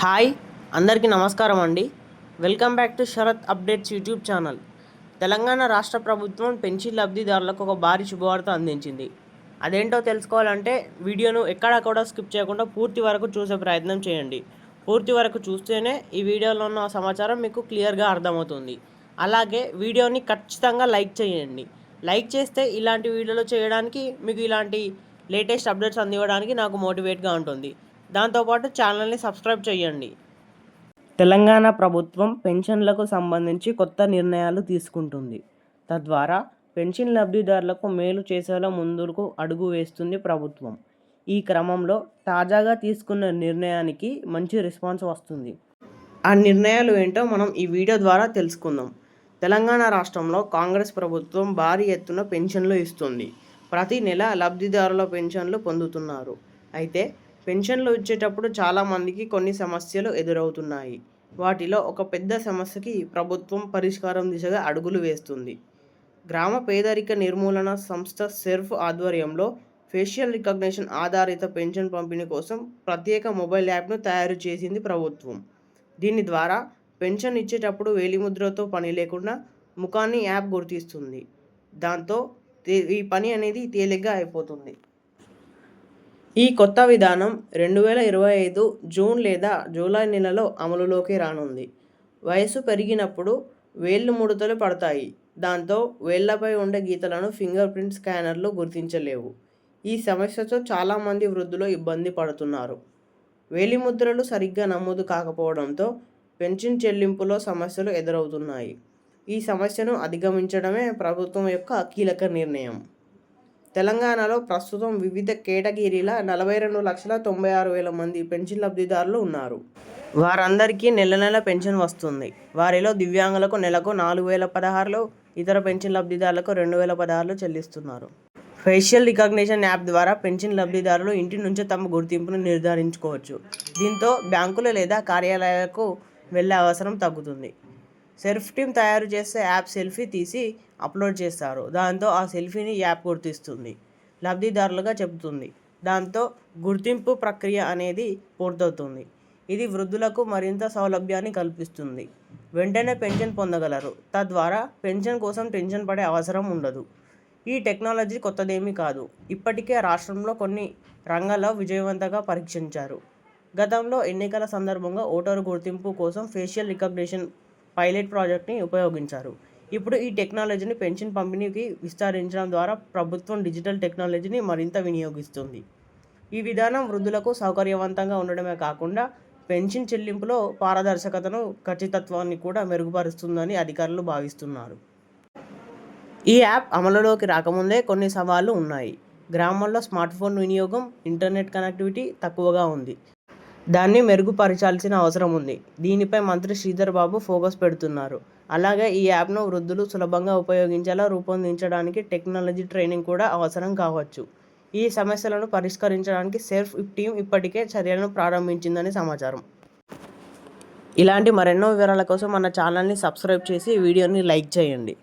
Hi అందరికీ నమస్కారం అండి. Welcome back to Sharath updates YouTube channel. Telangana రాష్ట్ర ప్రభుత్వం పెన్షన్ లబ్ధిదారులకు ఒక భారీ శుభవార్త అందించింది. అదేంటో తెలుసుకోవాలంటే వీడియోను ఎక్కడా కూడా స్కిప్ చేయకుండా పూర్తి వరకు చూసే ప్రయత్నం చేయండి. పూర్తి వరకు చూస్తేనే ఈ వీడియోలో ఉన్న సమాచారం మీకు క్లియర్గా అర్థమవుతుంది. అలాగే వీడియోని ఖచ్చితంగా లైక్ చేయండి. లైక్ చేస్తే ఇలాంటి వీడియోలు చేయడానికి మీకు ఇలాంటి లేటెస్ట్ అప్డేట్స్ అందివ్వడానికి నాకు మోటివేట్గా ఉంటుంది. దాంతోపాటు ఛానల్ని సబ్స్క్రైబ్ చేయండి తెలంగాణ ప్రభుత్వం పెన్షన్లకు సంబంధించి కొత్త నిర్ణయాలు తీసుకుంటుంది. తద్వారా పెన్షన్ లబ్ధిదారులకు మేలు చేసేలా ముందుకు అడుగు వేస్తుంది ప్రభుత్వం. ఈ క్రమంలో తాజాగా తీసుకున్న నిర్ణయానికి మంచి రెస్పాన్స్ వస్తుంది. ఆ నిర్ణయాలు ఏంటో మనం ఈ వీడియో ద్వారా తెలుసుకుందాం. తెలంగాణ రాష్ట్రంలో కాంగ్రెస్ ప్రభుత్వం భారీ ఎత్తున పెన్షన్లు ఇస్తుంది. ప్రతి నెల లబ్ధిదారుల పెన్షన్లు పొందుతున్నారు. అయితే పెన్షన్లు ఇచ్చేటప్పుడు చాలామందికి కొన్ని సమస్యలు ఎదురవుతున్నాయి. వాటిలో ఒక పెద్ద సమస్యకి ప్రభుత్వం పరిష్కారం దిశగా అడుగులు వేస్తుంది. గ్రామ పేదరిక నిర్మూలన సంస్థ సెర్ఫ్ ఆధ్వర్యంలో ఫేషియల్ రికగ్నిషన్ ఆధారిత పెన్షన్ పంపిణీ కోసం ప్రత్యేక మొబైల్ యాప్ను తయారు చేసింది ప్రభుత్వం. దీని ద్వారా పెన్షన్ ఇచ్చేటప్పుడు వేలిముద్రతో పని లేకుండా ముఖాన్ని యాప్ గుర్తిస్తుంది. దాంతో ఈ పని అనేది తేలిగ్గా అయిపోతుంది. ఈ కొత్త విధానం రెండు వేల ఇరవై ఐదు జూన్ లేదా జూలై నెలలో అమలులోకి రానుంది. వయసు పెరిగినప్పుడు వేళ్ళు ముడతలు పడతాయి. దాంతో వేళ్ళపై ఉండే గీతలను ఫింగర్ ప్రింట్ స్కానర్లు గుర్తించలేవు. ఈ సమస్యతో చాలామంది వృద్ధులు ఇబ్బంది పడుతున్నారు. వేలిముద్రలు సరిగ్గా నమోదు కాకపోవడంతో పెన్షన్ చెల్లింపులో సమస్యలు ఎదురవుతున్నాయి. ఈ సమస్యను అధిగమించడమే ప్రభుత్వం యొక్క కీలక నిర్ణయం. తెలంగాణలో ప్రస్తుతం వివిధ కేటగిరీల నలభై రెండు లక్షల తొంభై ఆరు వేల మంది పెన్షన్ లబ్ధిదారులు ఉన్నారు. వారందరికీ నెల నెల పెన్షన్ వస్తుంది. వారిలో దివ్యాంగులకు నెలకు నాలుగు వేల పదహారులు ఇతర పెన్షన్ లబ్ధిదారులకు రెండు వేల పదహారులు చెల్లిస్తున్నారు. ఫేషియల్ రికగ్నిషన్ యాప్ ద్వారా పెన్షన్ లబ్ధిదారులు ఇంటి నుంచే తమ గుర్తింపును నిర్ధారించుకోవచ్చు. దీంతో బ్యాంకులు లేదా కార్యాలయాలకు వెళ్ళే అవసరం తగ్గుతుంది. సెల్ఫ్ టీమ్ తయారు చేసే యాప్ సెల్ఫీ తీసి అప్లోడ్ చేస్తారు. దాంతో ఆ సెల్ఫీని యాప్ గుర్తిస్తుంది. లబ్ధిదారులుగా చెబుతుంది. దాంతో గుర్తింపు ప్రక్రియ అనేది పూర్తవుతుంది. ఇది వృద్ధులకు మరింత సౌలభ్యాన్ని కల్పిస్తుంది. వెంటనే పెన్షన్ పొందగలరు. తద్వారా పెన్షన్ కోసం టెన్షన్ పడే అవసరం ఉండదు. ఈ టెక్నాలజీ కొత్తదేమీ కాదు. ఇప్పటికే రాష్ట్రంలో కొన్ని రంగాల్లో విజయవంతంగా పరీక్షించారు. గతంలో ఎన్నికల సందర్భంగా ఓటరు గుర్తింపు కోసం ఫేషియల్ రికగ్నిషన్ పైలట్ ప్రాజెక్ట్ని ఉపయోగించారు. ఇప్పుడు ఈ టెక్నాలజీని పెన్షన్ పంపిణీకి విస్తరించడం ద్వారా ప్రభుత్వం డిజిటల్ టెక్నాలజీని మరింత వినియోగిస్తుంది. ఈ విధానం వృద్ధులకు సౌకర్యవంతంగా ఉండడమే కాకుండా పెన్షన్ చెల్లింపులో పారదర్శకతను ఖచ్చితత్వాన్ని కూడా మెరుగుపరుస్తుందని అధికారులు భావిస్తున్నారు. ఈ యాప్ అమలులోకి రాకముందే కొన్ని సవాళ్ళు ఉన్నాయి. గ్రామాల్లో స్మార్ట్ ఫోన్ వినియోగం ఇంటర్నెట్ కనెక్టివిటీ తక్కువగా ఉంది. దాన్ని మెరుగుపరచాల్సిన అవసరం ఉంది. దీనిపై మంత్రి శ్రీధర్ బాబు ఫోకస్ పెడుతున్నారు. అలాగే ఈ యాప్ను వృద్ధులు సులభంగా ఉపయోగించేలా రూపొందించడానికి టెక్నాలజీ ట్రైనింగ్ కూడా అవసరం కావచ్చు. ఈ సమస్యలను పరిష్కరించడానికి సెల్ఫ్ టీం ఇప్పటికే చర్యలను ప్రారంభించిందని సమాచారం. ఇలాంటి మరెన్నో వివరాల కోసం మన ఛానల్ని సబ్స్క్రైబ్ చేసి వీడియోని లైక్ చేయండి.